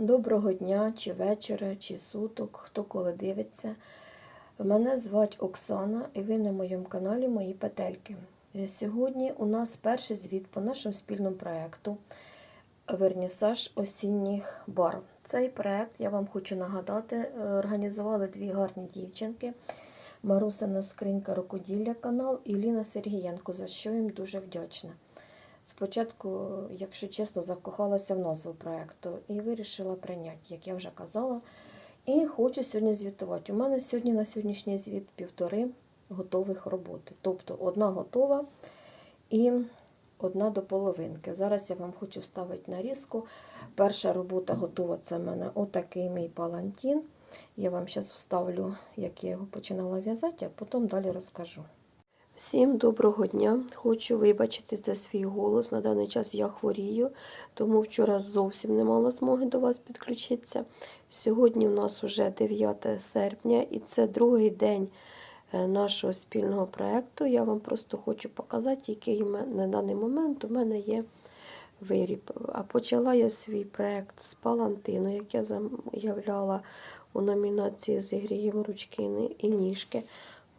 Доброго дня, чи вечора, чи суток, хто коли дивиться. Мене звать Оксана, і ви на моєму каналі Мої Петельки. Е, Сьогодні у нас перший звіт по нашому спільному проєкту Вернісаж осінніх барв. Цей проєкт, я вам хочу нагадати, е, організували дві гарні дівчинки. Марусина Скринька Рукоділля канал і Ліна Сергієнко, за що їм дуже вдячна. Спочатку, якщо чесно, закохалася в назву проєкту і вирішила прийняти, як я вже казала. І хочу сьогодні звітувати. У мене сьогодні на сьогоднішній звіт півтори готових роботи. Тобто одна готова і одна до половинки. Зараз я вам хочу вставити нарізку. Перша робота готова це в мене отакий мій палантін. Я вам зараз вставлю, як я його починала в'язати, а потім далі розкажу. Всім доброго дня! Хочу вибачитись за свій голос. На даний час я хворію, тому вчора зовсім не мала змоги до вас підключитися. Сьогодні в нас вже 9 серпня і це другий день е, нашого спільного проєкту. Я вам просто хочу показати, який на даний момент у мене є виріб. А почала я свій проєкт з палантину, як я заявляла у номінації з ігрієм ручки і ніжки.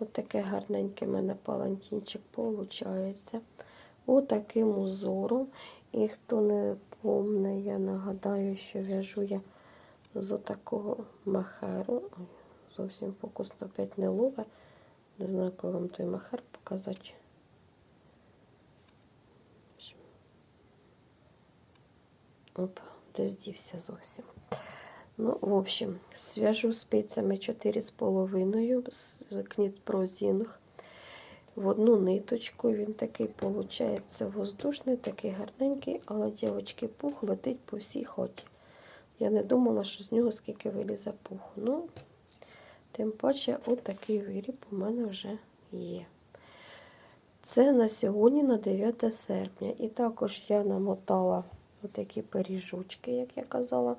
Ось таке гарненьке в мене палантинчик виходить. Ось таким узором. І хто не помне, я нагадаю, що в'яжу я з отакого махеру. Зовсім фокус опять не лове. Не знаю, коли вам той махер показати. Оп, десь дівся зовсім. Ну, в общем, свяжу спицями 4,5 з кніт прозінг в одну ниточку. Він такий, виходить, воздушний, такий гарненький, але, дівчатки, пух летить по всій хоті. Я не думала, що з нього скільки вилізе пуху. Ну, тим паче, отакий виріб у мене вже є. Це на сьогодні, на 9 серпня. І також я намотала отакі пиріжучки, як я казала.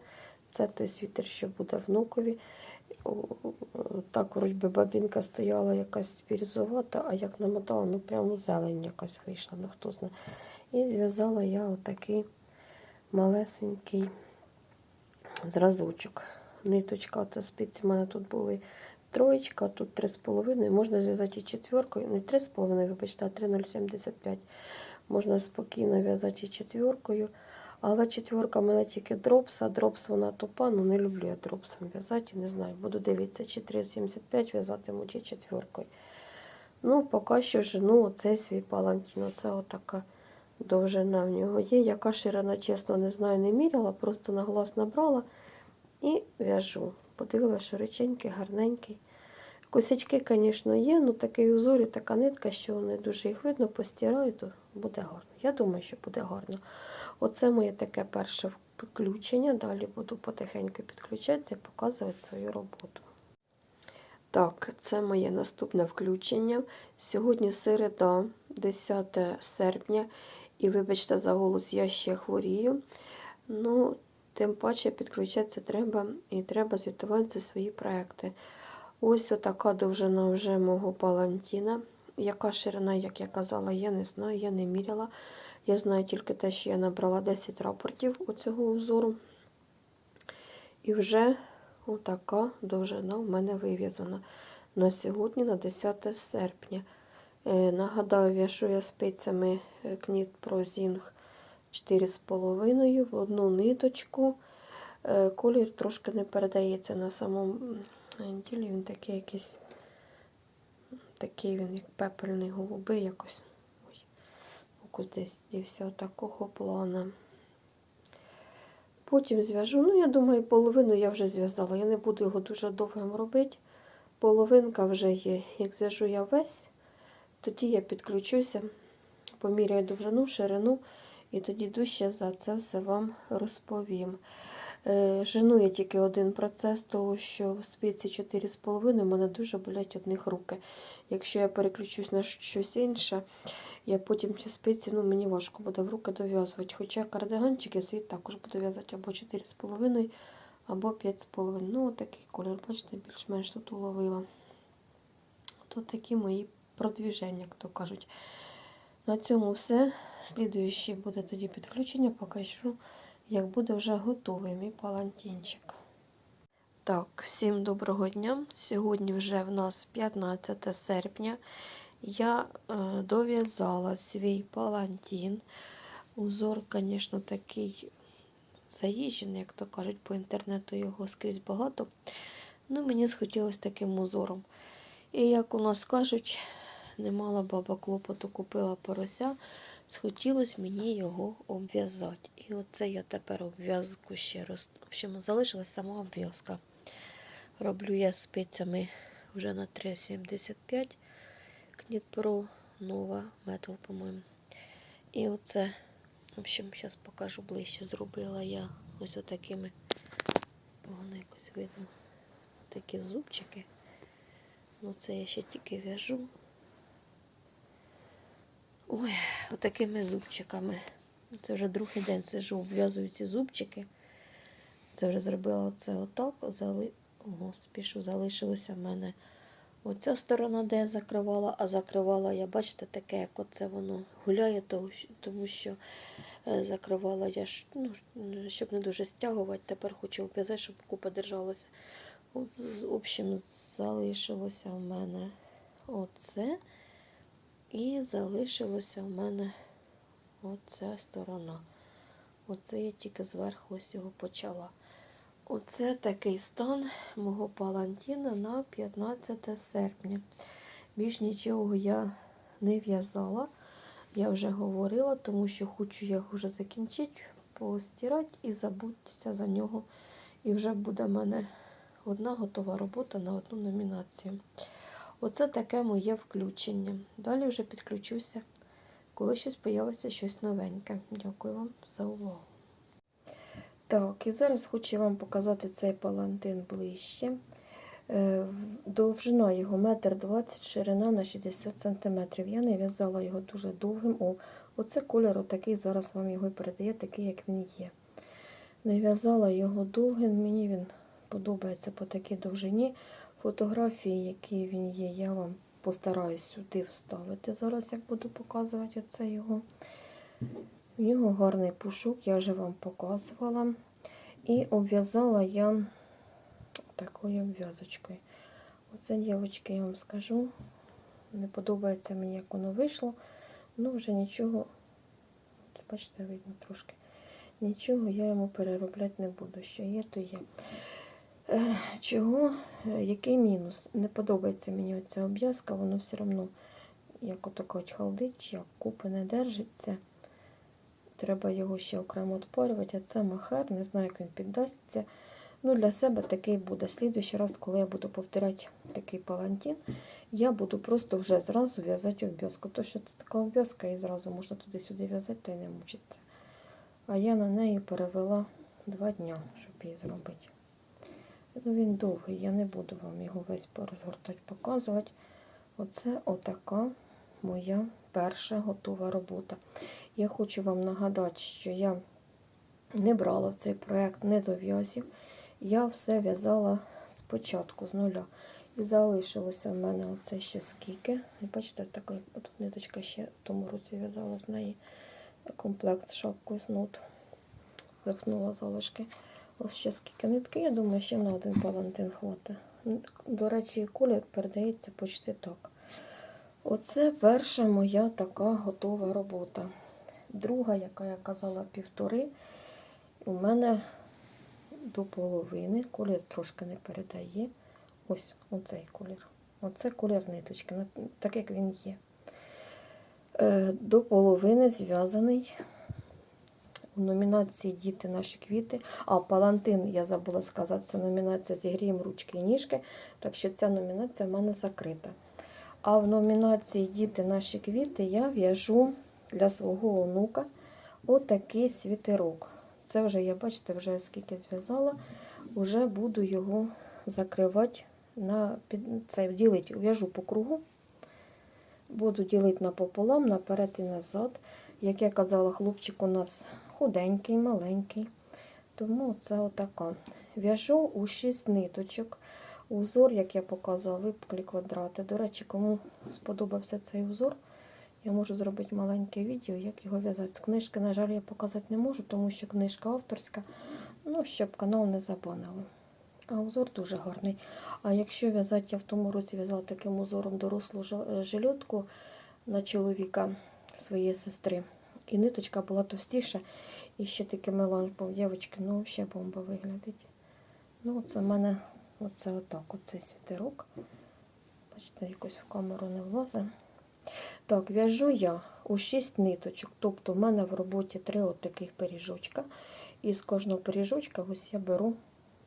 Це той світер, що буде внукові. Так, вроді бабінка стояла якась бірюзовата, а як намотала, ну прямо зелень якась вийшла, ну хто знає. І зв'язала я отакий малесенький зразочок. Ниточка, це спиці в мене тут були троєчка, тут 3,5. Можна зв'язати і четверкою. Не 3,5, вибачте, а 3,075. Можна спокійно в'язати і четверкою. Але четверка в мене тільки дропс, а дропс вона тупа, ну не люблю я дропсом в'язати, не знаю. Буду дивитися, чи 3,75 в'язатиму, чи четверкою. Ну, поки що жену оцей свій палантін. Оце отака довжина в нього є. Яка ширина, чесно, не знаю, не міряла, просто на глаз набрала і в'яжу. Подивилася, що реченький, гарненький. Косячки, звісно, є, ну такий узор і така нитка, що не дуже їх видно, постираю, то буде гарно. Я думаю, що буде гарно. Оце моє таке перше включення. Далі буду потихеньку підключатися і показувати свою роботу. Так, це моє наступне включення. Сьогодні середа, 10 серпня, і вибачте за голос, я ще хворію. Ну, тим паче підключатися треба і треба звітувати свої проекти. Ось отака довжина вже мого палантіна. Яка ширина, як я казала, я не знаю, я не міряла. Я знаю тільки те, що я набрала 10 рапортів у цього узору. І вже отака довжина в мене вив'язана на сьогодні, на 10 серпня. Е, нагадаю, в'яжу я спицями кніт прозінг 4,5 в одну ниточку. Е, колір трошки не передається на самому ділі, він такий якийсь, такий він, як пепельний голубий якось фокус десь дівся такого плана. Потім зв'яжу, ну, я думаю, половину я вже зв'язала. Я не буду його дуже довгим робити. Половинка вже є. Як зв'яжу я весь, тоді я підключуся, поміряю довжину, ширину, і тоді дужче за це все вам розповім. Е, тільки один процес, того що в спиці 4,5 у мене дуже болять одних руки. Якщо я переключусь на щось інше, я потім ці спиці, ну мені важко буде в руки дов'язувати. Хоча кардиганчик я світ також буду в'язати або 4,5, або 5,5. Ну, такий колір, бачите, більш-менш тут уловила. Тут такі мої продвіження, як то кажуть. На цьому все. Слідуючий буде тоді підключення, покажу як буде вже готовий мій палантинчик. Так, всім доброго дня. Сьогодні вже в нас 15 серпня. Я е, дов'язала свій палантин. Узор, звісно, такий заїжджений, як то кажуть, по інтернету його скрізь багато. Ну, мені схотілося таким узором. І як у нас кажуть, не мала баба клопоту, купила порося, схотілося мені його обв'язати. І оце я тепер обв'язку ще роз... В общем, залишилась сама обв'язка. Роблю я спицями вже на 3,75 Кніт Pro нова метал, по-моєму. І оце, в общем, зараз покажу ближче. Зробила я ось отакими, погано якось видно, такі зубчики. Ну, це я ще тільки в'яжу. Ой, отакими зубчиками. Це вже другий день сижу, обв'язую ці зубчики. Це вже зробила оце отак. Зали... Ого, спішу, залишилося в мене оця сторона, де я закривала, а закривала я, бачите, таке, як оце воно гуляє, тому що е, закривала я, ну, щоб не дуже стягувати. Тепер хочу обв'язати, щоб купа держалася. В общем, залишилося в мене оце. І залишилося в мене оця сторона. Оце я тільки зверху ось його почала. Оце такий стан мого палантіна на 15 серпня. Більш нічого я не в'язала. Я вже говорила, тому що хочу його вже закінчити, постирати і забутися за нього. І вже буде в мене одна готова робота на одну номінацію. Оце таке моє включення. Далі вже підключуся, коли щось появиться щось новеньке. Дякую вам за увагу. Так, і зараз хочу вам показати цей палантин ближче. Е, Довжина його 1,20 м, ширина на 60 см. Я не в'язала його дуже довгим. О, оце кольор отакий, зараз вам його і передає, такий, як він є. Не в'язала його довгим, мені він подобається по такій довжині. Фотографії, які він є, я вам постараюсь сюди вставити. Зараз як буду показувати оце його. У нього гарний пушок, я вже вам показувала. І обв'язала я такою обв'язочкою. Оце, дівчатки, я вам скажу. Не подобається мені, як воно вийшло. Ну, вже нічого, бачите, видно трошки. Нічого я йому переробляти не буду. Що є, то є. Е, Чого? Е, Який мінус? Не подобається мені оця обв'язка, воно все одно, як кажуть, халдить, як купи не держиться. Треба його ще окремо відпарювати, а це махер, не знаю, як він піддасться. Ну, Для себе такий буде. Слідуючий раз, коли я буду повторяти такий палантин, я буду просто вже зразу в'язати обв'язку. Тому що це така обв'язка і зразу можна туди-сюди в'язати та й не мучиться. А я на неї перевела два дні, щоб її зробити. Ну, Він довгий, я не буду вам його весь порозгортати, показувати. Оце отака моя перша готова робота. Я хочу вам нагадати, що я не брала в цей проєкт недов'язів. Я все в'язала спочатку з нуля. І залишилося в мене оце ще скільки. І бачите, така тут ниточка ще в тому році в'язала з неї комплект з шапкою з нот. Запхнула залишки. Ось ще скільки нитки, я думаю, ще на один палантин хватить. До речі, колір передається почти так. Оце перша моя така готова робота. Друга, яка я казала, півтори, у мене до половини. Колір трошки не передає. Ось оцей колір. Оце колір ниточки, так як він є. Е, До половини зв'язаний у номінації Діти наші квіти. А палантин, я забула сказати, це номінація Зігріємо ручки і ніжки. Так що ця номінація в мене закрита. А в номінації Діти наші квіти я в'яжу для свого онука отакий світерок. Це вже, я бачите, вже скільки зв'язала, вже буду його закривати на це ділити, в'яжу по кругу. Буду ділити напополам, наперед і назад. Як я казала, хлопчик у нас худенький, маленький. Тому це отака. В'яжу у 6 ниточок. Узор, як я показала, випуклі квадрати. До речі, кому сподобався цей узор, Я можу зробити маленьке відео, як його в'язати. З книжки, на жаль, я показати не можу, тому що книжка авторська, ну, щоб канал не забанили. А узор дуже гарний. А якщо в'язати, я в тому році в'язала таким узором дорослу е, жилетку на чоловіка своєї сестри. І ниточка була товстіша, і ще такий меланж був. Дівчатки, ну взагалі бомба виглядить. Ну, це в мене оце отак, оцей світерок. Бачите, якось в камеру не влазить. Так, в'яжу я у 6 ниточок. Тобто в мене в роботі 3 от таких пиріжочка. І з кожного пиріжочка ось я беру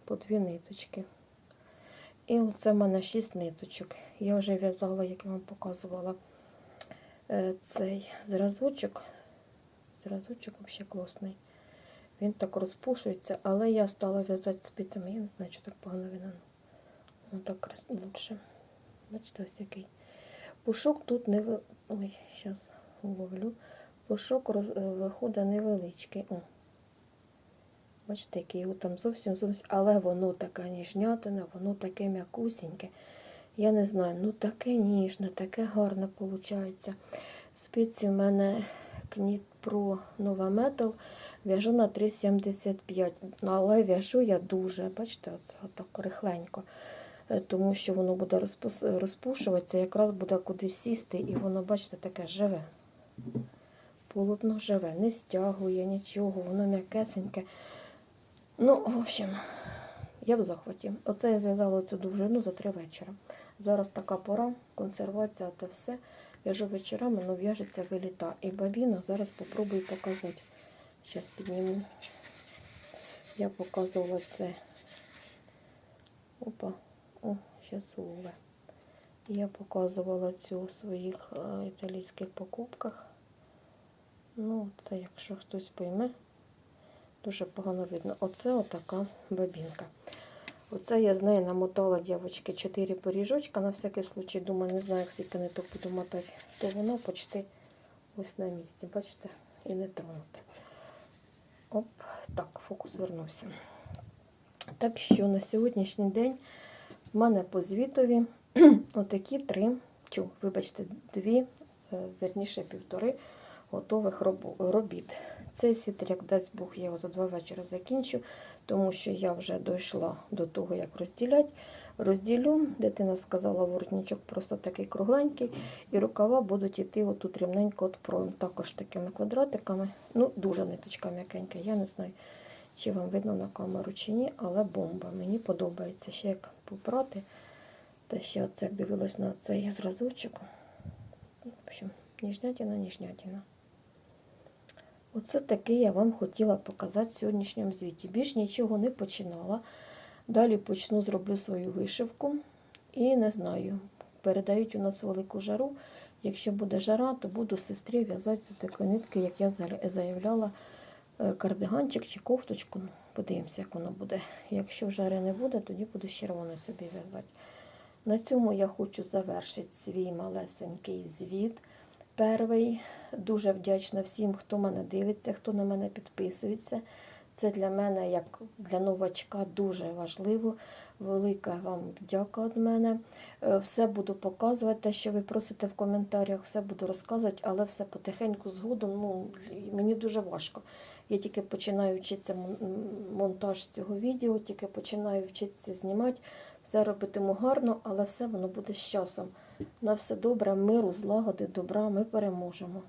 по 2 ниточки. І оце в мене 6 ниточок. Я вже в'язала, як я вам показувала, е, цей зразочок. Зразочок взагалі класний. Він так розпушується, але я стала в'язати спицями. Я не знаю, що так погано він. Ну так лучше. Бачите, ось який. Пушок тут не Ой, зараз ловлю. Пушок роз... е, виходить невеличкий. О. Бачите, який його там зовсім зовсім. Але воно таке ніжнятине, воно таке м'якусіньке. Я не знаю, ну таке ніжне, таке гарне виходить. Спиці в мене Knit Pro Nova Metal. В'яжу на 3,75. Ну, Але в'яжу я дуже, бачите, оце отак рихленько. Е, Тому що воно буде розпушуватися, якраз буде кудись сісти, і воно, бачите, таке живе. Полотно живе, не стягує нічого, воно м'якесеньке. Ну, в общем, я в захваті. Оце я зв'язала цю довжину за три вечора. Зараз така пора, консервація та все. В'яжу вечорами, але в'яжеться виліта. І бабіна зараз попробую показати. Зараз підніму. Я показувала це. Опа, о, зараз уве. Я показувала цю у своїх е, італійських покупках. Ну, це якщо хтось пойме, дуже погано видно. Оце отака бабінка. Оце я з неї намотала, дівчатки, 4 поріжочка на всякий случай. Думаю, не знаю, як скільки ниток буду мотати. То воно почти ось на місці, бачите, і не тронуте. Оп, так, фокус вернувся. Так що на сьогоднішній день в мене по звітові отакі три, чу, вибачте, дві, е, верніше півтори готових робіт. Цей світер, як дасть Бог, я його за два вечора закінчу, тому що я вже дійшла до того, як розділяти. Розділю, дитина сказала, воротничок просто такий кругленький, і рукава будуть йти отут рівненько от пройм, також такими квадратиками. Ну, дуже ниточка м'якенька. Я не знаю, чи вам видно на камеру чи ні, але бомба. Мені подобається. Ще як попрати. Та ще оце як дивилась на цей зразочок. В общем, ніжнятіна, ніжнятіна. Оце таке я вам хотіла показати в сьогоднішньому звіті. Більш нічого не починала. Далі почну, зроблю свою вишивку. І не знаю, передають у нас велику жару. Якщо буде жара, то буду сестрі в'язати з такої нитки, як я заявляла, е, кардиганчик чи кофточку. Подивимося, як воно буде. Якщо жари не буде, тоді буду з собі в'язати. На цьому я хочу завершити свій малесенький звіт. Перший. Дуже вдячна всім, хто мене дивиться, хто на мене підписується. Це для мене, як для новачка, дуже важливо. Велика вам дяка від мене. Е, Все буду показувати, те, що ви просите в коментарях, все буду розказувати, але все потихеньку згодом. Ну, мені дуже важко. Я тільки починаю вчитися монтаж цього відео, тільки починаю вчитися знімати. Все робитиму гарно, але все воно буде з часом. На все добре, миру, злагоди, добра, ми переможемо.